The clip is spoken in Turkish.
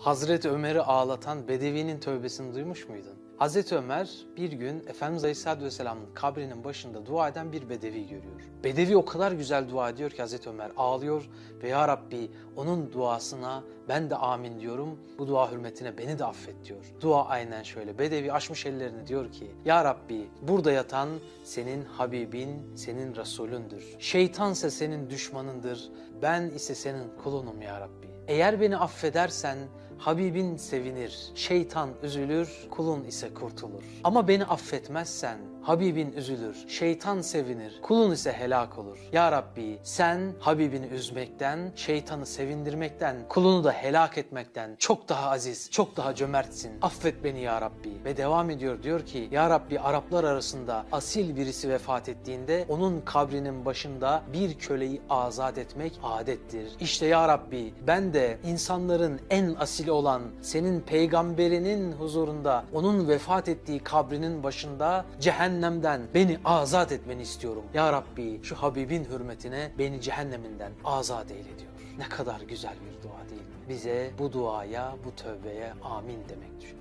Hazreti Ömer'i ağlatan Bedevi'nin tövbesini duymuş muydun? Hazreti Ömer bir gün Efendimiz Aleyhisselatü Vesselam'ın kabrinin başında dua eden bir Bedevi görüyor. Bedevi o kadar güzel dua ediyor ki Hazreti Ömer ağlıyor ve Ya Rabbi onun duasına ben de amin diyorum. Bu dua hürmetine beni de affet diyor. Dua aynen şöyle. Bedevi açmış ellerini diyor ki Ya Rabbi burada yatan senin Habibin, senin Resulündür. Şeytansa senin düşmanındır. Ben ise senin kulunum Ya Rabbi. Eğer beni affedersen Habibin sevinir, şeytan üzülür, kulun ise kurtulur. Ama beni affetmezsen Habibin üzülür, şeytan sevinir, kulun ise helak olur. Ya Rabbi sen Habibini üzmekten, şeytanı sevindirmekten, kulunu da helak etmekten çok daha aziz, çok daha cömertsin. Affet beni ya Rabbi. Ve devam ediyor diyor ki Ya Rabbi Araplar arasında asil birisi vefat ettiğinde onun kabrinin başında bir köleyi azat etmek adettir. İşte ya Rabbi ben de insanların en asili olan senin peygamberinin huzurunda onun vefat ettiği kabrinin başında cehennemden beni azat etmeni istiyorum. Ya Rabbi şu Habibin hürmetine beni cehenneminden azat eyle diyor. Ne kadar güzel bir dua değil mi? Bize bu duaya, bu tövbeye amin demek düşer.